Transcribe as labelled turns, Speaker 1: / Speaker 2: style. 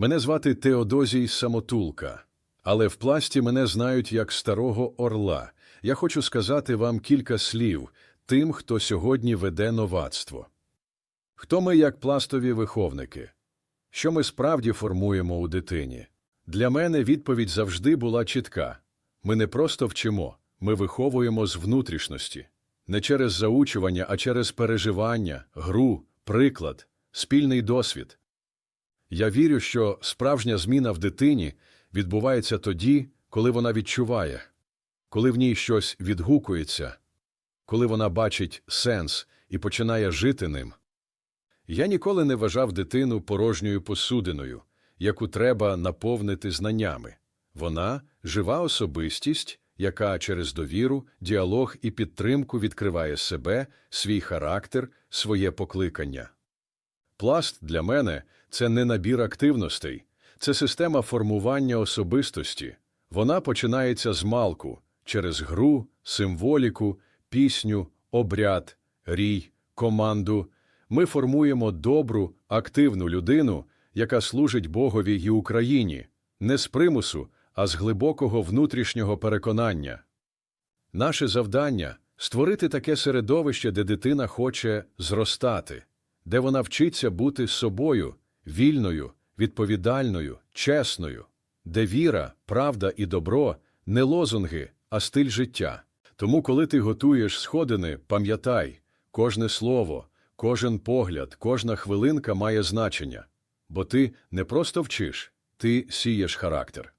Speaker 1: Мене звати Теодозій Самотулка, але в пласті мене знають як старого орла. Я хочу сказати вам кілька слів тим, хто сьогодні веде новацтво. Хто ми як пластові виховники? Що ми справді формуємо у дитині? Для мене відповідь завжди була чітка. Ми не просто вчимо, ми виховуємо з внутрішності. Не через заучування, а через переживання, гру, приклад, спільний досвід. Я вірю, що справжня зміна в дитині відбувається тоді, коли вона відчуває, коли в ній щось відгукується, коли вона бачить сенс і починає жити ним. Я ніколи не вважав дитину порожньою посудиною, яку треба наповнити знаннями. Вона жива особистість, яка через довіру, діалог і підтримку відкриває себе, свій характер, своє покликання. Пласт для мене це не набір активностей, це система формування особистості. Вона починається з малку через гру, символіку, пісню, обряд, рій, команду. Ми формуємо добру, активну людину, яка служить Богові й Україні, не з примусу, а з глибокого внутрішнього переконання. Наше завдання створити таке середовище, де дитина хоче зростати, де вона вчиться бути собою, вільною, відповідальною, чесною, де віра, правда і добро не лозунги, а стиль життя. Тому, коли ти готуєш сходини, пам'ятай, кожне слово, кожен погляд, кожна хвилинка має значення, бо ти не просто вчиш, ти сієш характер.